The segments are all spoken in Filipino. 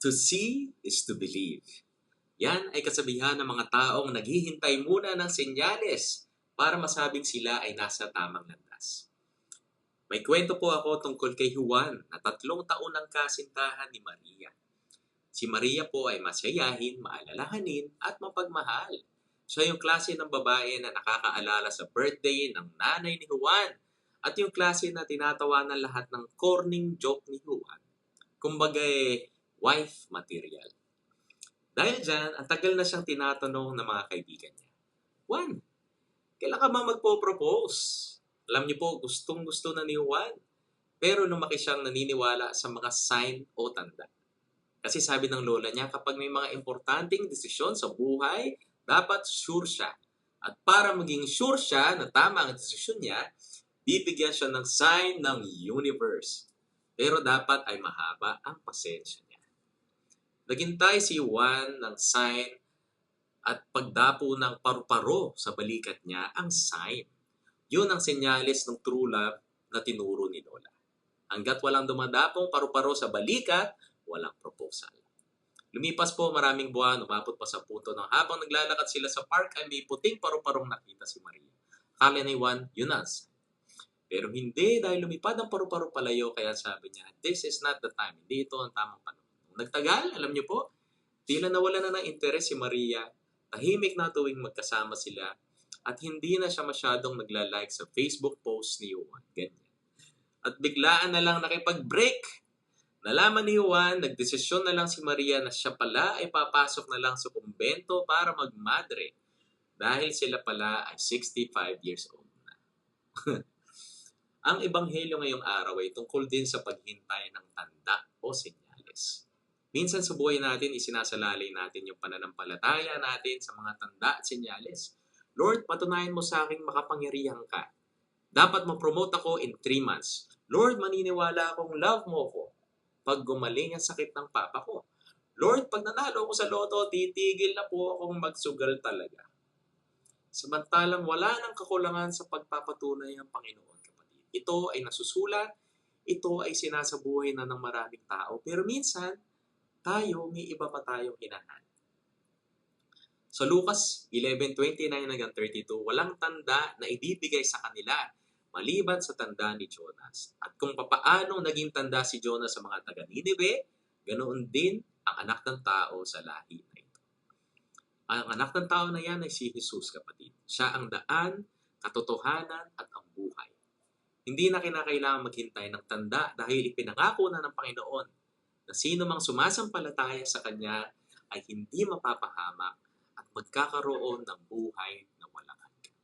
To see is to believe. Yan ay kasabihan ng mga taong naghihintay muna ng senyales para masabing sila ay nasa tamang landas. May kwento po ako tungkol kay Juan na tatlong taon ng kasintahan ni Maria. Si Maria po ay masayahin, maalalahanin at mapagmahal. Siya yung klase ng babae na nakakaalala sa birthday ng nanay ni Juan at yung klase na tinatawanan lahat ng corning joke ni Juan. Kumbaga eh, wife material. Dahil dyan, ang tagal na siyang tinatanong ng mga kaibigan niya. Juan, kailan ka ba magpo-propose? Alam niyo po, gustong gusto na ni Juan. Pero lumaki siyang naniniwala sa mga sign o tanda. Kasi sabi ng lola niya, kapag may mga importanteng desisyon sa buhay, dapat sure siya. At para maging sure siya na tama ang desisyon niya, bibigyan siya ng sign ng universe. Pero dapat ay mahaba ang pasensya. Naghintay si Juan ng sign at pagdapo ng paru-paro sa balikat niya ang sign. Yun ang senyalis ng true love na tinuro ni Lola. Hanggat walang dumadapong paru-paro sa balikat, walang proposal. Lumipas po maraming buwan, umabot pa sa punto ng habang naglalakad sila sa park ay may puting paru-parong nakita si Maria. Kala ni Juan, yun ang sign. Pero hindi dahil lumipad ang paru-paro palayo kaya sabi niya, this is not the time. Hindi ito ang tamang panahon. Nagtagal, alam niyo po, tila nawala na ng interes si Maria. Tahimik na tuwing magkasama sila at hindi na siya masyadong nagla-like sa Facebook post ni Juan. Ganyan. At biglaan na lang nakipag-break. Nalaman ni Juan, nagdesisyon na lang si Maria na siya pala ay papasok na lang sa kumbento para magmadre dahil sila pala ay 65 years old na. Ang ebanghelyo ngayong araw ay tungkol din sa paghintay ng tanda o senyales. Minsan sa buhay natin, isinasalalay natin yung pananampalataya natin sa mga tanda at senyales. Lord, patunayan mo sa akin makapangyarihan ka. Dapat ma-promote ako in 3 months. Lord, maniniwala akong love mo ko pag gumaling ang sakit ng papa ko. Lord, pag nanalo ako sa loto, titigil na po akong magsugal talaga. Samantalang wala nang kakulangan sa pagpapatunay ang Panginoon, kapatid. Ito ay nasusulat, ito ay sinasabuhay na ng maraming tao. Pero minsan, tayo, may iba pa tayong hinahan. Sa Lucas 11:29 hanggang 32, walang tanda na ibibigay sa kanila maliban sa tanda ni Jonas. At kung papaano naging tanda si Jonas sa mga taga Ninive, ganoon din ang anak ng tao sa lahi na ito. Ang anak ng tao na yan ay si Jesus, kapatid. Siya ang daan, katotohanan at ang buhay. Hindi na kinakailangan maghintay ng tanda dahil ipinangako na ng Panginoon na sino mang sumasampalataya sa Kanya ay hindi mapapahamak at magkakaroon ng buhay na walang hanggan.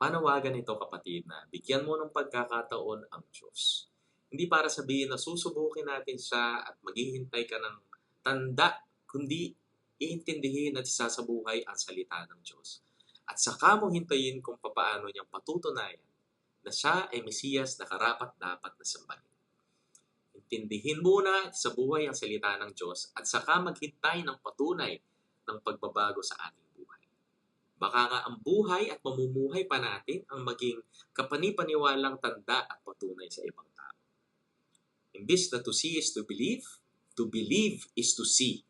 Panawagan ito kapatid na bigyan mo ng pagkakataon ang Diyos. Hindi para sabihin na susubukin natin siya at maghihintay ka ng tanda, kundi iintindihin at isasabuhay ang salita ng Diyos. At saka mo hintayin kung papaano niyang patutunayan na siya ay Mesiyas na karapat dapat na sambahin. Intindihin muna sa buhay ang salita ng Diyos at saka maghintay ng patunay ng pagbabago sa ating buhay. Baka nga ang buhay at mamumuhay pa natin ang maging kapanipaniwalang tanda at patunay sa ibang tao. Imbis na to see is to believe, to believe is to see.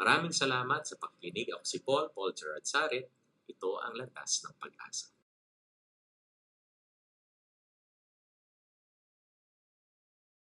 Maraming salamat sa pakikinig. Ako si Paul, Paul Gerard Saret. Ito ang landas ng pag-asa.